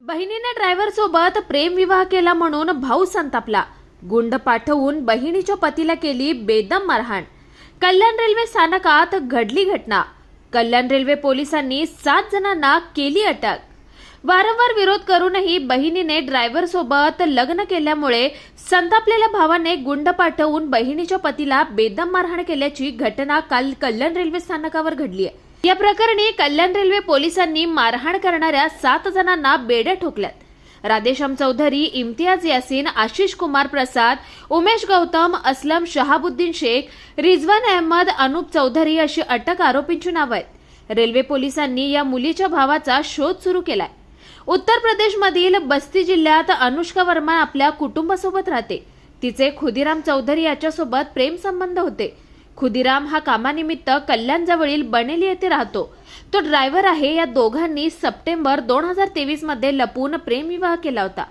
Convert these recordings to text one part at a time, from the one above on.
बहिणीने ड्रायव्हर सोबत प्रेमविवाह केला म्हणून भाऊ संतापला. गुंड पाठवून बहिणीच्या पतीला केली बेदम मारहाण. कल्याण रेल्वे स्थानकात घडली घटना. कल्याण रेल्वे पोलिसांनी सात जणांना केली अटक. वारंवार विरोध करूनही बहिणीने ड्रायव्हर सोबत लग्न केल्यामुळे संतापलेल्या भावाने गुंड पाठवून बहिणीच्या पतीला बेदम मारहाण केल्याची घटना काल कल्याण रेल्वे स्थानकावर घडली आहे. या प्रकरणी कल्याण रेल्वे पोलिसांनी मारहाण करणाऱ्या सात जणांना बेड्या ठोकल्यात. राधेश्याम चौधरी इम्तियाज यासीन आशिष कुमार प्रसाद उमेश गौतम असलम शहाबुद्दीन शेख रिजवान अहमद अनुप चौधरी अशी अटक आरोपींची नावं आहेत. रेल्वे पोलिसांनी या मुलीच्या भावाचा शोध सुरू केलाय. उत्तर प्रदेशमधील बस्ती जिल्ह्यात अनुष्का वर्मा आपल्या कुटुंबासोबत राहते. तिचे खुदिराम चौधरी याच्यासोबत प्रेम संबंध होते. खुदिराम हा कामानिमित्त कल्याणजवळील बनेली येथे राहतो. तो ड्रायव्हर आहे. या दोघांनी सप्टेंबर दोन हजार तेवीसमध्ये लपून प्रेमविवाह केला होता.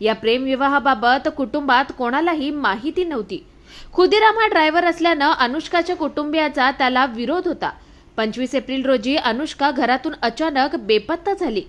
या प्रेमविवाहाबाबत कुटुंबात कोणालाही माहिती नव्हती. खुदिराम हा ड्रायव्हर असल्यानं अनुष्काच्या कुटुंबियाचा त्याला विरोध होता. पंचवीस एप्रिल रोजी अनुष्का घरातून अचानक बेपत्ता झाली.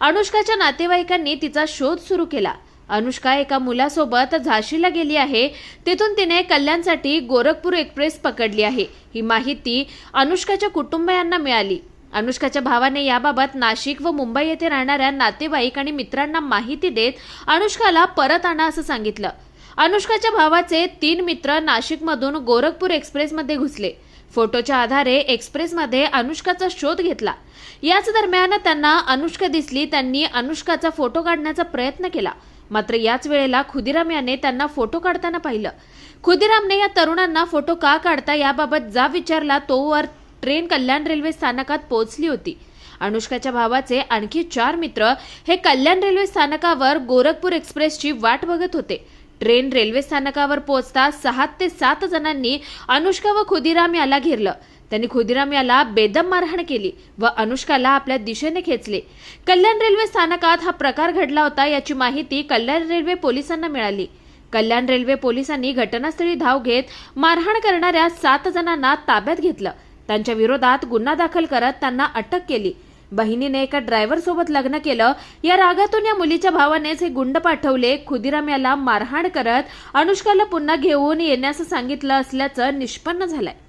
अनुष्काच्या नातेवाईकांनी तिचा शोध सुरू केला. अनुष्का एका मुलासोबत झाशीला गेली आहे. तिथून तिने कल्याणसाठी गोरखपूर एक्सप्रेस पकडली आहे. ही माहिती अनुष्काच्या कुटुंबियांना मिळाली. अनुष्काच्या भावाने याबाबत नाशिक व मुंबई येथे राहणाऱ्या नातेवाईक आणि मित्रांना माहिती देत अनुष्काला परत आणा असं सांगितलं. अनुष्काच्या भावाचे तीन मित्र नाशिकमधून गोरखपूर एक्सप्रेसमध्ये घुसले. फोटोच्या आधारे एक्सप्रेसमध्ये अनुष्काचा शोध घेतला. याच दरम्यान त्यांना अनुष्का दिसली त्यांनी अनुष्काचा फोटो काढण्याचा प्रयत्न केला. मात्र याच वेळेला खुदिराम याने त्यांना फोटो काढताना पाहिलं. खुदिरामने या तरुणांना फोटो का काढता याबाबत जा विचारला तोवर ट्रेन कल्याण रेल्वे स्थानकात पोहोचली होती. अनुष्काच्या भावाचे आणखी चार मित्र हे कल्याण रेल्वे स्थानकावर गोरखपूर एक्सप्रेसची वाट बघत होते. ट्रेन रेल्वे स्थानकावर पोहोचता सहा ते सात जणांनी अनुष्का व खुदिराम याला घेरलं. त्यांनी खुदिराम याला बेदम मारहाण केली व अनुष्काला आपल्या दिशेने खेचले. कल्याण रेल्वे स्थानकात हा प्रकार घडला होता याची माहिती कल्याण रेल्वे पोलिसांना मिळाली. कल्याण रेल्वे पोलिसांनी घटनास्थळी धाव घेत मारहाण करणाऱ्या सात जणांना ताब्यात घेतलं. त्यांच्या विरोधात गुन्हा दाखल करत त्यांना अटक केली. बहिणीने एका ड्रायव्हर सोबत लग्न केलं. या रागातून या मुलीच्या भावानेच हे गुंड पाठवले. खुदिराम याला मारहाण करत अनुष्काला पुन्हा घेऊन येण्यास सांगितलं असल्याचं निष्पन्न झालंय.